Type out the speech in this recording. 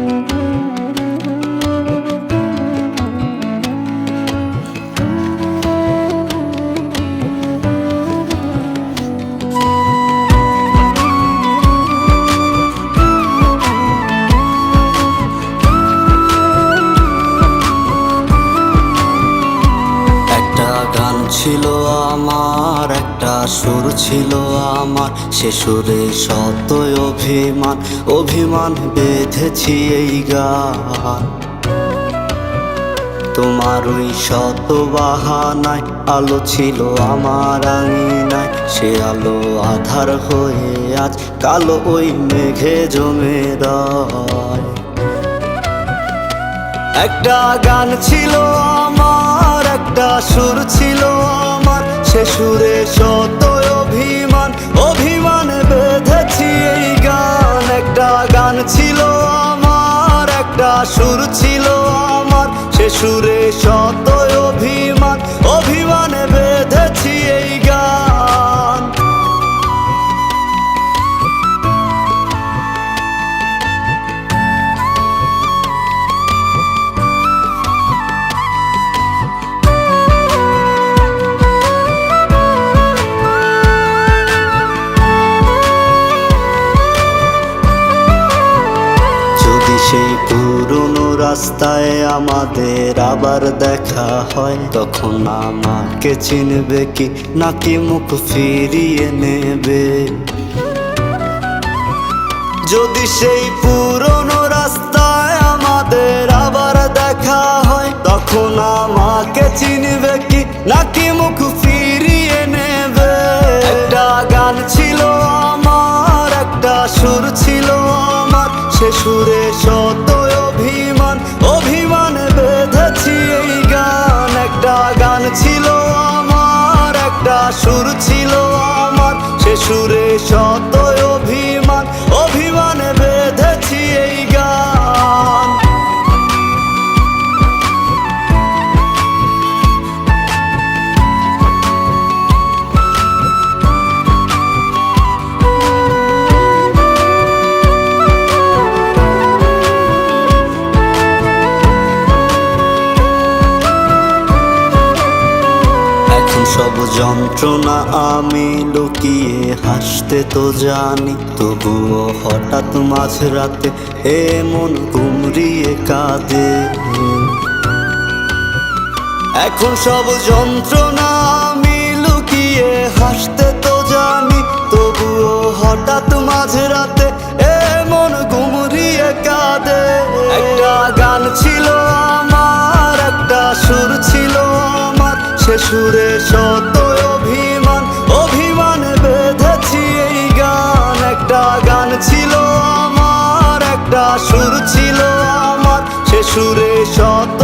একটা ছিল আমার, একটা সুর ছিল আমার। সে সুরে শত অভিমান অভিমান বেঁধেছি এই গান। তোমার ওই শত বাহানায় আলো ছিল আমার আঙিনায়। সে আলো আধার হয়ে আজ কালো ওই মেঘে জমে রয়। একটা গান ছিল আমার, একটা সুর ছিল সুরে শত অভিমান অভিমান বেঁধেছি এই গান। একটা গান ছিল আমার, একটা সুর ছিল আমার। সে সুরে শত সেই পুরনো রাস্তায় আমাদের আবার দেখা হয়। তখন আমাকে চিনবে কি, নাকি মুখ ফিরিয়ে নেবে? যদি সেই পুরনো রাস্তায় আমাদের আবার দেখা হয়, তখন আমাকে চিনবে কি, নাকি মুখ ফিরিয়ে নেবে? একটা গান ছিল আমার, একটা সুর ছিল আমার, সে সুরে সুর ছিল আমার সে সুরে শত অভিমান। সব যন্ত্রণা আমি লুকিয়ে হাসতে তো জানি, তবুও হঠাৎ মাঝরাতে এ মন কুমড়িয়ে কাঁদে। এখন সব যন্ত্রণা আমি লুকিয়ে হাসতে তো জানি, তবুও হঠাৎ মাঝরাতে এ সে সুরে শত অভিমান অভিমান বেঁধেছি এই গান। একটা গান ছিল আমার, একটা সুর ছিল আমার। সে সুরে শত